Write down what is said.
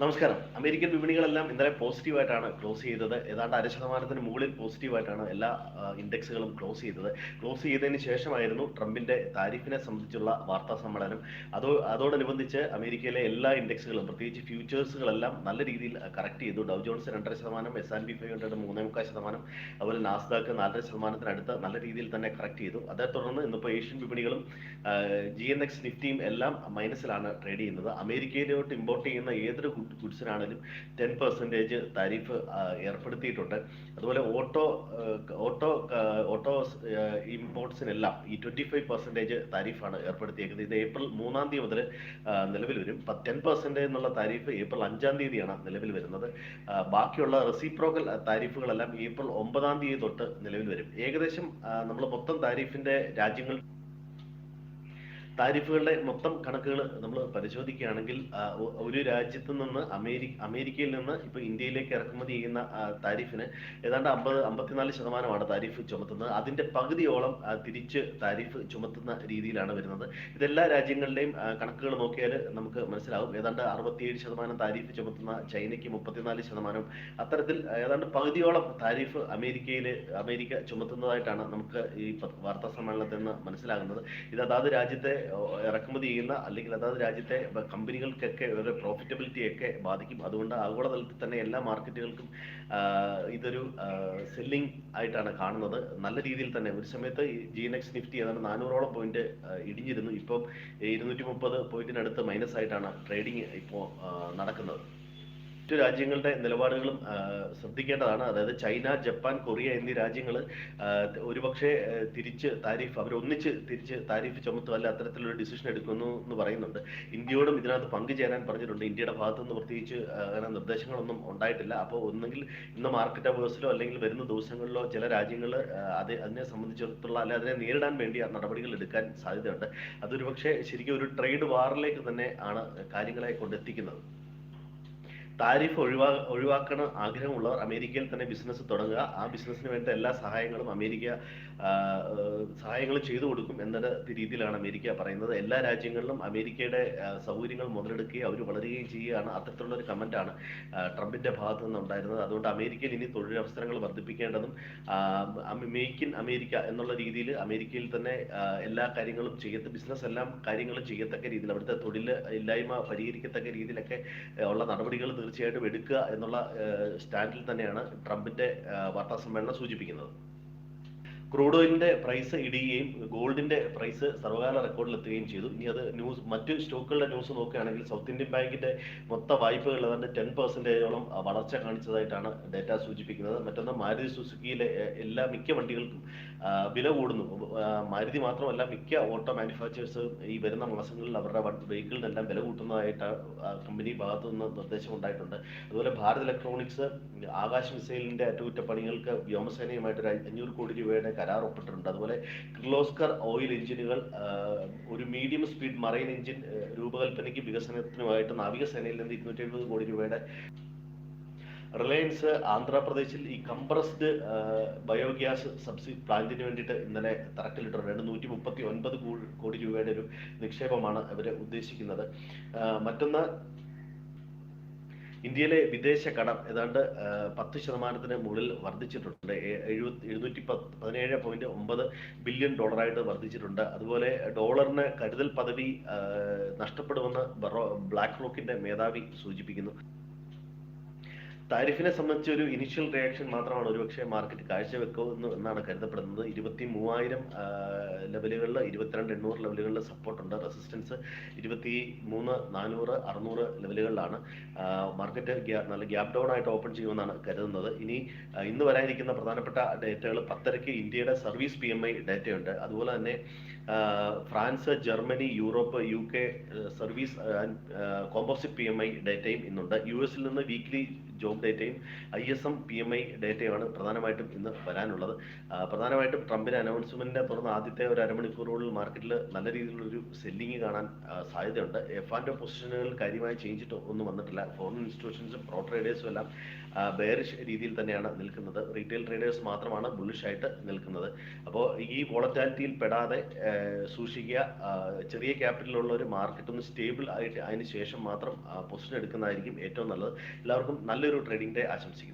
നമസ്കാരം. അമേരിക്കൻ വിപണികളെല്ലാം ഇന്നലെ പോസിറ്റീവായിട്ടാണ് ക്ലോസ് ചെയ്തത്. ഏതാണ്ട് അര ശതമാനത്തിന് മുകളിൽ പോസിറ്റീവായിട്ടാണ് എല്ലാ ഇൻഡെക്സുകളും ക്ലോസ് ചെയ്തത്. ക്ലോസ് ചെയ്തതിന് ശേഷമായിരുന്നു ട്രംപിന്റെ താരിഫിനെ സംബന്ധിച്ചുള്ള വാർത്താ സമ്മേളനം. അതോ അതോടനുബന്ധിച്ച് അമേരിക്കയിലെ എല്ലാ ഇൻഡെക്സുകളും പ്രത്യേകിച്ച് ഫ്യൂച്ചേഴ്സുകളെല്ലാം നല്ല രീതിയിൽ കറക്റ്റ് ചെയ്തു. ഡൗ ജോൺസ് രണ്ടര ശതമാനം S and P five hundred മൂന്നേ മുക്കാൽ ശതമാനം അതുപോലെ നാസ്ദാക്ക് നാലര ശതമാനത്തിനടുത്ത് നല്ല രീതിയിൽ തന്നെ കറക്റ്റ് ചെയ്തു. അതേ തുടർന്ന് ഇന്നിപ്പോൾ ഏഷ്യൻ വിപണികളും ജി എൻ എക്സ് നിഫ്റ്റിയും എല്ലാം മൈനസിലാണ് ട്രേഡ് ചെയ്യുന്നത്. അമേരിക്കയിലോട്ട് ഇമ്പോർട്ട് ചെയ്യുന്ന ഏതൊരു ഗുഡ്സിനാണെങ്കിലും ടെൻ പെർസെന്റേജ് താരിഫ് ഏർപ്പെടുത്തിയിട്ടുണ്ട്. അതുപോലെ ഓട്ടോ ഓട്ടോ ഓട്ടോ ഇമ്പോർട്ട്സിനെല്ലാം ഈ ട്വന്റി ഫൈവ് പെർസെന്റേജ് താരിഫാണ് ഏർപ്പെടുത്തിയേക്കുന്നത്. ഇത് ഏപ്രിൽ മൂന്നാം തീയതി മുതൽ നിലവിൽ വരും. ടെൻ പെർസെന്റേജ് എന്നുള്ള താരിഫ് ഏപ്രിൽ അഞ്ചാം തീയതിയാണ് നിലവിൽ വരുന്നത്. ബാക്കിയുള്ള റെസിപ്രോക്കൽ താരിഫുകളെല്ലാം ഏപ്രിൽ ഒമ്പതാം തീയതി തൊട്ട് നിലവിൽ വരും. ഏകദേശം നമ്മൾ മൊത്തം താരിഫിന്റെ രാജ്യങ്ങൾ താരിഫുകളുടെ മൊത്തം കണക്കുകൾ നമ്മൾ പരിശോധിക്കുകയാണെങ്കിൽ ഒരു രാജ്യത്ത് നിന്ന് അമേരിക്ക അമേരിക്കയിൽ നിന്ന് ഇപ്പോൾ ഇന്ത്യയിലേക്ക് ഇറക്കുമതി ചെയ്യുന്ന താരിഫിന് ഏതാണ്ട് അമ്പത് അമ്പത്തിനാല് ശതമാനമാണ് താരിഫ് ചുമത്തുന്നത്. അതിന്റെ പകുതിയോളം തിരിച്ച് താരിഫ് ചുമത്തുന്ന രീതിയിലാണ് വരുന്നത്. ഇതെല്ലാ രാജ്യങ്ങളുടെയും കണക്കുകൾ നോക്കിയാൽ നമുക്ക് മനസ്സിലാവും. ഏതാണ്ട് അറുപത്തിയേഴ് ശതമാനം താരിഫ് ചുമത്തുന്ന ചൈനയ്ക്ക് മുപ്പത്തിനാല് ശതമാനം. അത്തരത്തിൽ ഏതാണ്ട് പകുതിയോളം താരിഫ് അമേരിക്കയിൽ അമേരിക്ക ചുമത്തുന്നതായിട്ടാണ് നമുക്ക് ഈ വാർത്താ സമ്മേളനത്തിൽ നിന്ന് മനസ്സിലാകുന്നത്. ഇത് അതാത് രാജ്യത്തെ ഇറക്കുമതി ചെയ്യുന്ന അല്ലെങ്കിൽ അതാത് രാജ്യത്തെ കമ്പനികൾക്കൊക്കെ ഒരു പ്രോഫിറ്റബിലിറ്റി ഒക്കെ ബാധിക്കും. അതുകൊണ്ട് ആഗോളതലത്തിൽ തന്നെ എല്ലാ മാർക്കറ്റുകൾക്കും ഇതൊരു സെല്ലിംഗ് ആയിട്ടാണ് കാണുന്നത്. നല്ല രീതിയിൽ തന്നെ ഒരു സമയത്ത് ജി എൻ എക്സ് നിഫ്റ്റി ഏതാണ്ട് നാനൂറോളം പോയിന്റ് ഇടിഞ്ഞിരുന്നു. ഇപ്പം ഇരുന്നൂറ്റി മുപ്പത് പോയിന്റിനടുത്ത് മൈനസ് ആയിട്ടാണ് ട്രേഡിംഗ് ഇപ്പോൾ നടക്കുന്നത്. മറ്റു രാജ്യങ്ങളുടെ നിലപാടുകളും ശ്രദ്ധിക്കേണ്ടതാണ്. അതായത് ചൈന ജപ്പാൻ കൊറിയ എന്നീ രാജ്യങ്ങൾ ഒരുപക്ഷെ തിരിച്ച് താരിഫ് അവർ ഒന്നിച്ച് തിരിച്ച് താരിഫ് ചുമത്തുമല്ല അത്തരത്തിലൊരു ഡിസിഷൻ എടുക്കുന്നു എന്ന് പറയുന്നുണ്ട്. ഇന്ത്യയോടും ഇതിനകത്ത് പങ്കുചേരാൻ പറഞ്ഞിട്ടുണ്ട്. ഇന്ത്യയുടെ ഭാഗത്തു നിന്ന് പ്രത്യേകിച്ച് അങ്ങനെ നിർദ്ദേശങ്ങളൊന്നും ഉണ്ടായിട്ടില്ല. അപ്പോൾ ഒന്നെങ്കിൽ ഇന്ന് മാർക്കറ്റ് അവേഴ്സിലോ അല്ലെങ്കിൽ വരുന്ന ദിവസങ്ങളിലോ ചില രാജ്യങ്ങൾ അത് അതിനെ സംബന്ധിച്ചിടത്തോളം അല്ലെ അതിനെ നേരിടാൻ വേണ്ടി നടപടികൾ എടുക്കാൻ സാധ്യതയുണ്ട്. അതൊരു പക്ഷേ ശരിക്കും ഒരു ട്രേഡ് വാറിലേക്ക് തന്നെ ആണ് കാര്യങ്ങളെ കൊണ്ടെത്തിക്കുന്നത്. താരിഫ് ഒഴിവാ ഒഴിവാക്കണ ആഗ്രഹമുള്ളവർ അമേരിക്കയിൽ തന്നെ ബിസിനസ് തുടങ്ങുക. ആ ബിസിനസ്സിന് വേണ്ട എല്ലാ സഹായങ്ങളും അമേരിക്ക സഹായങ്ങൾ ചെയ്തു കൊടുക്കും എന്ന രീതിയിലാണ് അമേരിക്ക പറയുന്നത്. എല്ലാ രാജ്യങ്ങളിലും അമേരിക്കയുടെ സൗകര്യങ്ങൾ മുതലെടുക്കുകയും അവർ വളരുകയും ചെയ്യുകയാണ്. അത്തരത്തിലുള്ള ഒരു കമന്റാണ് ട്രംപിന്റെ ഭാഗത്തു നിന്നുണ്ടായിരുന്നത്. അതുകൊണ്ട് അമേരിക്കയിൽ ഇനി തൊഴിലവസരങ്ങൾ വർദ്ധിപ്പിക്കേണ്ടതും മേക്ക് ഇൻ അമേരിക്ക എന്നുള്ള രീതിയിൽ അമേരിക്കയിൽ തന്നെ എല്ലാ കാര്യങ്ങളും ചെയ്യത്ത ബിസിനസ് എല്ലാം കാര്യങ്ങളും ചെയ്യത്തക്ക രീതിയിൽ അവിടുത്തെ തൊഴിൽ ഇല്ലായ്മ പരിഹരിക്കത്തക്ക രീതിയിലൊക്കെ ഉള്ള നടപടികൾ തീർച്ചയായിട്ടും എടുക്കുക എന്നുള്ള സ്റ്റാൻഡിൽ തന്നെയാണ് ട്രംപിന്റെ വാർത്താ സമ്മേളനം സൂചിപ്പിക്കുന്നത്. ക്രൂഡ് ഓയിലിന്റെ പ്രൈസ് ഇടിയുകയും ഗോൾഡിന്റെ പ്രൈസ് സർവകാല റെക്കോർഡിലെത്തുകയും ചെയ്തു. ഇനി അത് ന്യൂസ് മറ്റ് സ്റ്റോക്കുകളുടെ ന്യൂസ് നോക്കുകയാണെങ്കിൽ സൗത്ത് ഇന്ത്യൻ ബാങ്കിന്റെ മൊത്ത വായ്പകൾ ഏതാണ്ട് ടെൻ പെർസെന്റേജോളം വളർച്ച കാണിച്ചതായിട്ടാണ് ഡേറ്റ സൂചിപ്പിക്കുന്നത്. മറ്റൊന്ന് മാരുതി സുസുക്കിയിലെ എല്ലാ മിക്ക വണ്ടികൾക്കും വില കൂടുന്നു. മാരുതി മാത്രമല്ല മിക്ക ഓട്ടോ മാനുഫാക്ചേഴ്സ് ഈ വരുന്ന മാസങ്ങളിൽ അവരുടെ വെഹിക്കിളിനെല്ലാം വില കൂട്ടുന്നതായിട്ട് കമ്പനി ഭാഗത്തു നിന്ന് നിർദ്ദേശം ഉണ്ടായിട്ടുണ്ട്. അതുപോലെ ഭാരത് ഇലക്ട്രോണിക്സ് ആകാശ മിസൈലിന്റെ അറ്റകുറ്റപ്പണികൾക്ക് വ്യോമസേനയുമായിട്ട് ഒരു അഞ്ഞൂറ് കോടി രൂപയുടെ കരാർ ഒപ്പിട്ടിട്ടുണ്ട് അതുപോലെ കിർലോസ്കർ ഓയിൽ എഞ്ചിനുകൾ ഒരു മീഡിയം സ്പീഡ് മറൈൻ എഞ്ചിൻ രൂപകൽപ്പനയ്ക്ക് വികസനത്തിനുമായിട്ട് നാവികസേനയിൽ നിന്ന് ഇരുന്നൂറ്റി എഴുപത് കോടി രൂപയുടെ റിലയൻസ് ആന്ധ്രാപ്രദേശിൽ ഈ കംപ്രസ്ഡ് ബയോഗ്യാസ് സബ്സിഡി പ്ലാന്റിന് വേണ്ടിയിട്ട് ഇന്നലെ തറക്കല്ലിട്ടുണ്ട് നൂറ്റി മുപ്പത്തി ഒൻപത് കോടി രൂപയുടെ ഒരു നിക്ഷേപമാണ് അവർ ഉദ്ദേശിക്കുന്നത്. മറ്റൊന്ന് ഇന്ത്യയിലെ വിദേശ കടം ഏതാണ്ട് പത്ത് ശതമാനത്തിന് മുകളിൽ വർദ്ധിച്ചിട്ടുണ്ട്. എഴുപത്തി എഴുന്നൂറ്റി പത്ത് പതിനേഴ് പോയിന്റ് ഒമ്പത് ബില്യൺ ഡോളറായിട്ട് വർദ്ധിച്ചിട്ടുണ്ട്. അതുപോലെ ഡോളറിന് കരുതൽ പദവി നഷ്ടപ്പെടുമെന്ന് ബ്ലാക്ക് റോക്കിന്റെ മേധാവി സൂചിപ്പിക്കുന്നു. താരിഫിനെ സംബന്ധിച്ച് ഒരു ഇനിഷ്യൽ റിയാക്ഷൻ മാത്രമാണ് ഒരുപക്ഷെ മാർക്കറ്റ് കാഴ്ചവെക്കുമെന്ന് എന്നാണ് കരുതപ്പെടുന്നത്. ഇരുപത്തി മൂവായിരം ലെവലുകളിൽ ഇരുപത്തിരണ്ട് എണ്ണൂറ് ലെവലുകളിൽ സപ്പോർട്ടുണ്ട് റെസിസ്റ്റൻസ് ഇരുപത്തി മൂന്ന് നാനൂറ് അറുന്നൂറ് ലെവലുകളിലാണ് മാർക്കറ്റ് നല്ല ഗ്യാപ് ഡൗൺ ആയിട്ട് ഓപ്പൺ ചെയ്യുമെന്നാണ് കരുതുന്നത്. ഇനി ഇന്ന് വരാനിരിക്കുന്ന പ്രധാനപ്പെട്ട ഡേറ്റകൾ പത്തരയ്ക്ക് ഇന്ത്യയുടെ സർവീസ് പി എം ഐ ഡേറ്റയുണ്ട് അതുപോലെ തന്നെ France Germany Europe U K service composite P M I ഡേറ്റയും ഇന്നുണ്ട്. യു എസിൽ നിന്ന് weekly job ഡേറ്റയും I S M P M I ഡേറ്റയുമാണ് പ്രധാനമായിട്ടും ഇന്ന് വരാനുള്ളത്. പ്രധാനമായിട്ടും ട്രംപിന്റെ അനൗൺസ്മെന്റിനെ തുടർന്ന് ആദ്യത്തെ ഒരു അരമണിക്കൂറുകളിൽ മാർക്കറ്റിൽ നല്ല രീതിയിലുള്ളൊരു സെല്ലിംഗ് കാണാൻ സാധ്യതയുണ്ട്. എഫ് ആൻഡ് പൊസിഷനുകളിൽ കാര്യമായി ചേഞ്ച് ഒന്നും വന്നിട്ടില്ല. ഫോറിൻ ഇൻസ്റ്റിറ്റ്യൂഷൻസും പ്രോ ട്രേഡേഴ്സും എല്ലാം ബെയറിഷ് രീതിയിൽ തന്നെയാണ് നിൽക്കുന്നത്. റീറ്റെയിൽ ട്രേഡേഴ്സ് മാത്രമാണ് ബുള്ളിഷ് ആയിട്ട് നിൽക്കുന്നത്. അപ്പോൾ ഈ വോളറ്റാലിറ്റിയിൽ പെടാതെ സൂക്ഷിക്കുക. ചെറിയ ക്യാപിറ്റലുള്ള ഒരു മാർക്കറ്റ് ഒന്ന് സ്റ്റേബിൾ ആയിട്ട് അതിന് ശേഷം മാത്രം പൊസിഷൻ എടുക്കുന്നതായിരിക്കും ഏറ്റവും നല്ലത്. എല്ലാവർക്കും നല്ലൊരു ട്രേഡിംഗ് ഡേ ആശംസിക്കുന്നു.